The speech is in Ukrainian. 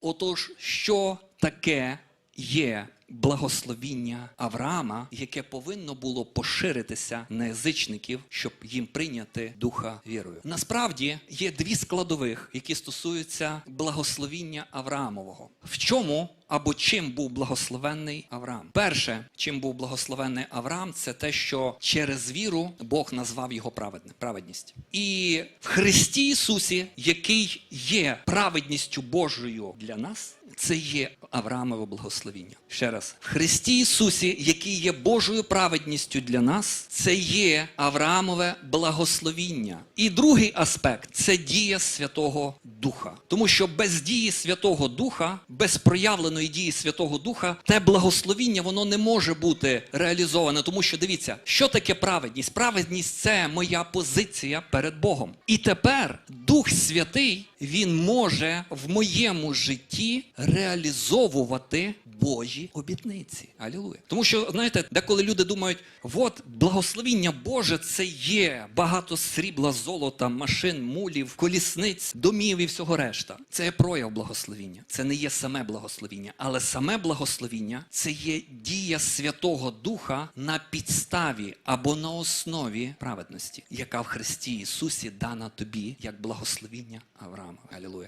Отож, що таке є благословіння Авраама, яке повинно було поширитися на язичників, щоб їм прийняти духа вірою? Насправді є дві складових, які стосуються благословіння Авраамового. В чому або чим був благословенний Авраам? Перше, чим був благословенний Авраам, це те, що через віру Бог назвав його праведним, праведність. І в Христі Ісусі, який є праведністю Божою для нас, це є Авраамове благословіння. Ще раз, в Христі Ісусі, який є Божою праведністю для нас, це є Авраамове благословіння. І другий аспект це дія Святого. Тому що без дії Святого Духа, без проявленої дії Святого Духа, те благословіння воно не може бути реалізоване. Тому що дивіться, що таке праведність? Праведність це моя позиція перед Богом. І тепер Дух Святий він може в моєму житті реалізовувати Божі обітниці. Алілуя. Тому що, знаєте, деколи люди думають, от благословіння Боже це є багато срібла, золота, машин, мулів, колісниць, домів всього решта. Це є прояв благословіння. Це не є саме благословіння. Але саме благословіння це є дія Святого Духа на підставі або на основі праведності, яка в Христі Ісусі дана тобі як благословіння Авраама. Алілуя.